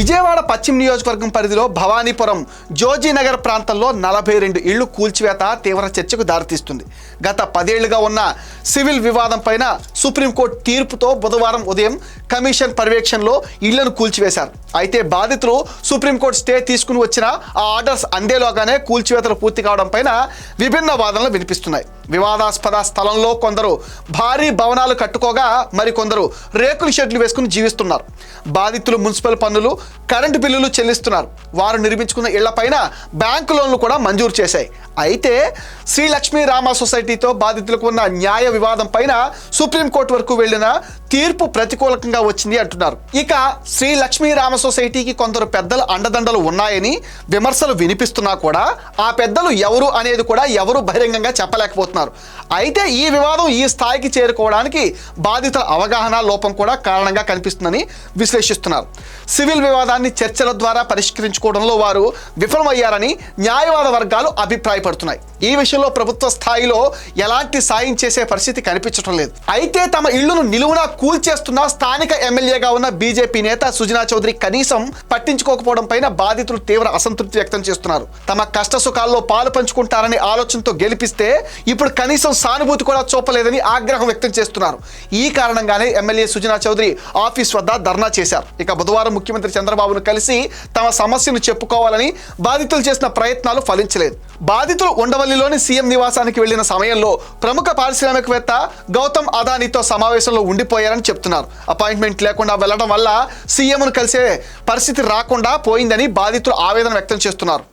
విజయవాడ పశ్చిమ నియోజకవర్గం పరిధిలో భవానీపురం జోజీనగర్ ప్రాంతంలో నలభై రెండు ఇళ్ళు కూల్చివేత తీవ్ర చర్చకు దారితీస్తుంది. గత పదేళ్ళుగా ఉన్న సివిల్ వివాదం పైన సుప్రీంకోర్టు తీర్పుతో బుధవారం ఉదయం కమిషన్ పర్యవేక్షణలో ఇళ్ళను కూల్చివేశారు. అయితే బాధితులు సుప్రీంకోర్టు స్టే తీసుకుని వచ్చిన ఆ ఆర్డర్స్ అందేలోగానే కూల్చివేతలు పూర్తి కావడం పైన విభిన్న వాదనలు వినిపిస్తున్నాయి. వివాదాస్పద స్థలంలో కొందరు భారీ భవనాలు కట్టుకోగా మరికొందరు రేకుల షెడ్లు వేసుకుని జీవిస్తున్నారు. బాధితులు మున్సిపల్ పన్నులు కరెంటు బిల్లులు చెల్లిస్తున్నారు. వారు నిర్మించుకున్న ఇళ్ళపైన బ్యాంకు లోన్లు కూడా మంజూరు చేశాయి. అయితే శ్రీ లక్ష్మీ రామ సొసైటీతో బాధితులకు ఉన్న న్యాయ వివాదం పైన సుప్రీంకోర్టు వరకు వెళ్ళిన తీర్పు ప్రతికూలకంగా వచ్చింది అంటున్నారు. ఇక శ్రీ లక్ష్మీ రామ సొసైటీకి కొందరు పెద్దల అండదండలు ఉన్నాయని విమర్శలు వినిపిస్తున్నా కూడా ఆ పెద్దలు ఎవరు అనేది కూడా ఎవరు బహిరంగంగా చెప్పలేకపోతున్నారు. అయితే ఈ వివాదం ఈ స్థాయికి చేరుకోవడానికి బాధితుల అవగాహన లోపం కూడా కారణంగా కనిపిస్తుందని విశ్లేషిస్తున్నారు. సివిల్ వివాదాన్ని చర్చల ద్వారా పరిష్కరించుకోవడంలో వారు విఫలమయ్యారని న్యాయవాద వర్గాలు అభిప్రాయపడుతున్నాయి. ఈ విషయంలో ప్రభుత్వ స్థాయిలో ఎలాంటి సాయం చేసే పరిస్థితి కనిపించడం లేదు. అయితే తమ ఇళ్ళను నిలువునా కూల్చేస్తున్న స్థానిక ఎమ్మెల్యేగా ఉన్న బీజేపీ నేత సుజనా చౌదరి కనీసం పట్టించుకోకపోవడం పైన బాధితులు తీవ్ర అసంతృప్తి వ్యక్తం చేస్తున్నారు. తమ కష్ట సుఖాల్లో పాలు పంచుకుంటారనే ఆలోచనతో గెలిపిస్తే ఇప్పుడు కనీసం సానుభూతి కూడా చూపలేదని ఆగ్రహం వ్యక్తం చేస్తున్నారు. ఈ కారణంగానే ఎమ్మెల్యే సుజనా చౌదరి ఆఫీస్ వద్ద ధర్నా చేశారు. ఇక బుధవారం ముఖ్యమంత్రి చంద్రబాబును కలిసి తమ సమస్యను చెప్పుకోవాలని బాధితులు చేసిన ప్రయత్నాలు ఫలించలేదు. బాధితులు న్యూఢిల్లీలోని సీఎం నివాసానికి వెళ్ళిన సమయంలో ప్రముఖ పారిశ్రామికవేత్త గౌతమ్ అదానీతో సమావేశంలో ఉండిపోయారని చెప్తున్నారు. అపాయింట్మెంట్ లేకుండా వెళ్ళడం వల్ల సీఎంను కలిసే పరిస్థితి రాకుండా పోయిందని బాధితులు ఆవేదన వ్యక్తం చేస్తున్నారు.